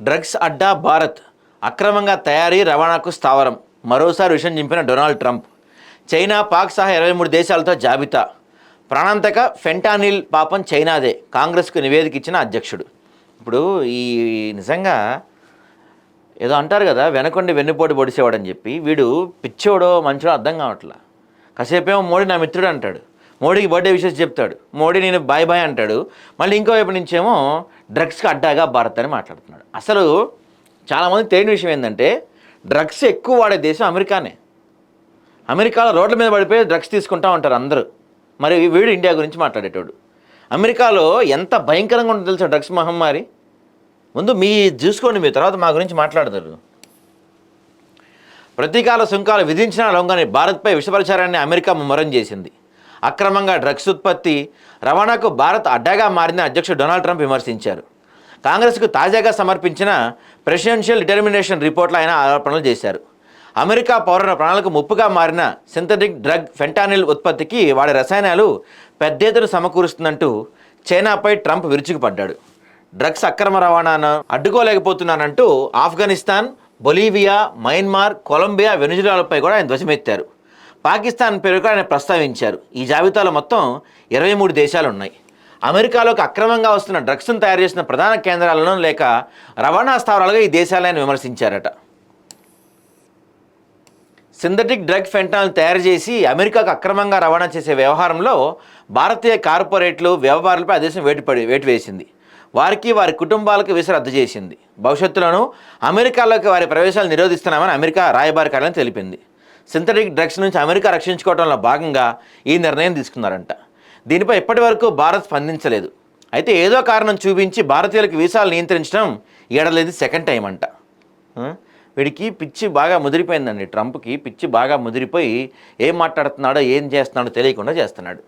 Drugs అడ్డా భారత్. అక్రమంగా తయారీ రవాణాకు స్థావరం. మరోసారి విషయం చింపిన డొనాల్డ్ ట్రంప్. చైనా పాక్ సహా ఇరవై మూడు దేశాలతో జాబితా. ప్రాణాంతక ఫెంటానిల్ పాపం చైనాదే. కాంగ్రెస్కు నివేదిక ఇచ్చిన అధ్యక్షుడు. ఇప్పుడు ఈ నిజంగా ఏదో అంటారు కదా వెనకొండి వెన్నుపోటు పొడిసేవాడని చెప్పి. వీడు పిచ్చోడో మంచోడో అర్థం కావట్లా. కాసేపేమో మోడీ నా మిత్రుడు అంటాడు. మోడీకి బర్త్డే విషెస్ చెప్తాడు. మోడీ నేను బాయ్ బాయ్ అంటాడు. మళ్ళీ ఇంకో వైపు నుంచేమో డ్రగ్స్కి అడ్డాగా భారత్ అని మాట్లాడుతున్నాడు. అసలు చాలామంది తెలియని విషయం ఏంటంటే డ్రగ్స్ ఎక్కువ వాడే దేశం అమెరికానే. అమెరికాలో రోడ్ల మీద పడిపోయి డ్రగ్స్ తీసుకుంటా ఉంటారు అందరూ. మరి వీడు ఇండియా గురించి మాట్లాడేటోడు. అమెరికాలో ఎంత భయంకరంగా ఉంటుందో తెలుసా డ్రగ్స్ మహమ్మారి? ముందు మీ చూసుకోండి మీ తర్వాత మా గురించి మాట్లాడతారు. ప్రతీకాల సుంకాలు విధించిన లొంగని భారత్పై విషపరిచారాన్ని అమెరికా ముమ్మరం చేసింది. అక్రమంగా డ్రగ్స్ ఉత్పత్తి రవాణాకు భారత్ అడ్డాగా మారిందని అధ్యక్షుడు డొనాల్డ్ ట్రంప్ విమర్శించారు. కాంగ్రెస్కు తాజాగా సమర్పించిన ప్రెసిడెన్షియల్ డిటర్మినేషన్ రిపోర్ట్లో ఆయన ఆరోపణలు చేశారు. అమెరికా పౌరుల ప్రాణాలకు ముప్పుగా మారిన సింథటిక్ డ్రగ్ ఫెంటానిల్ ఉత్పత్తికి వాడే రసాయనాలు పెద్ద ఎత్తున సమకూరుస్తుందంటూ చైనాపై ట్రంప్ విరుచుకుపడ్డాడు. డ్రగ్స్ అక్రమ రవాణాను అడ్డుకోలేకపోతున్నానంటూ ఆఫ్ఘనిస్తాన్ బొలీవియా మయన్మార్ కొలంబియా వెనుజులాలపై కూడా ఆయన ధ్వజమెత్తారు. పాకిస్తాన్ పేరుగా ఆయన ప్రస్తావించారు. ఈ జాబితాలో మొత్తం ఇరవై మూడు దేశాలు ఉన్నాయి అమెరికాలోకి అక్రమంగా వస్తున్న డ్రగ్స్ను తయారు చేసిన ప్రధాన కేంద్రాలను లేక రవాణా స్థావరాలుగా ఈ దేశాలను విమర్శించారట. సింథటిక్ డ్రగ్ ఫెంటాల్ తయారు చేసి అమెరికాకు అక్రమంగా రవాణా చేసే వ్యవహారంలో భారతీయ కార్పొరేట్లు వ్యాపారులపై ఆ దేశం వేటుపడి వేటు వేసింది. వారికి వారి కుటుంబాలకు వీసా రద్దు చేసింది. భవిష్యత్తులోనూ అమెరికాలోకి వారి ప్రవేశాలు నిరోధిస్తున్నామని అమెరికా రాయబారి కార్యాలయం తెలిపింది. సింథటిక్ డ్రగ్స్ నుంచి అమెరికా రక్షించుకోవడంలో భాగంగా ఈ నిర్ణయం తీసుకున్నారంట. దీనిపై ఇప్పటి వరకు భారత్ స్పందించలేదు. అయితే ఏదో కారణం చూపించి భారతీయులకు వీసాలు నియంత్రించడం ఏడలేదు సెకండ్ టైం అంట. వీడికి పిచ్చి బాగా ముదిరిపోయిందండి ట్రంప్కి. పిచ్చి బాగా ముదిరిపోయి ఏం మాట్లాడుతున్నాడో ఏం చేస్తున్నాడో తెలియకుండా చేస్తున్నాడు.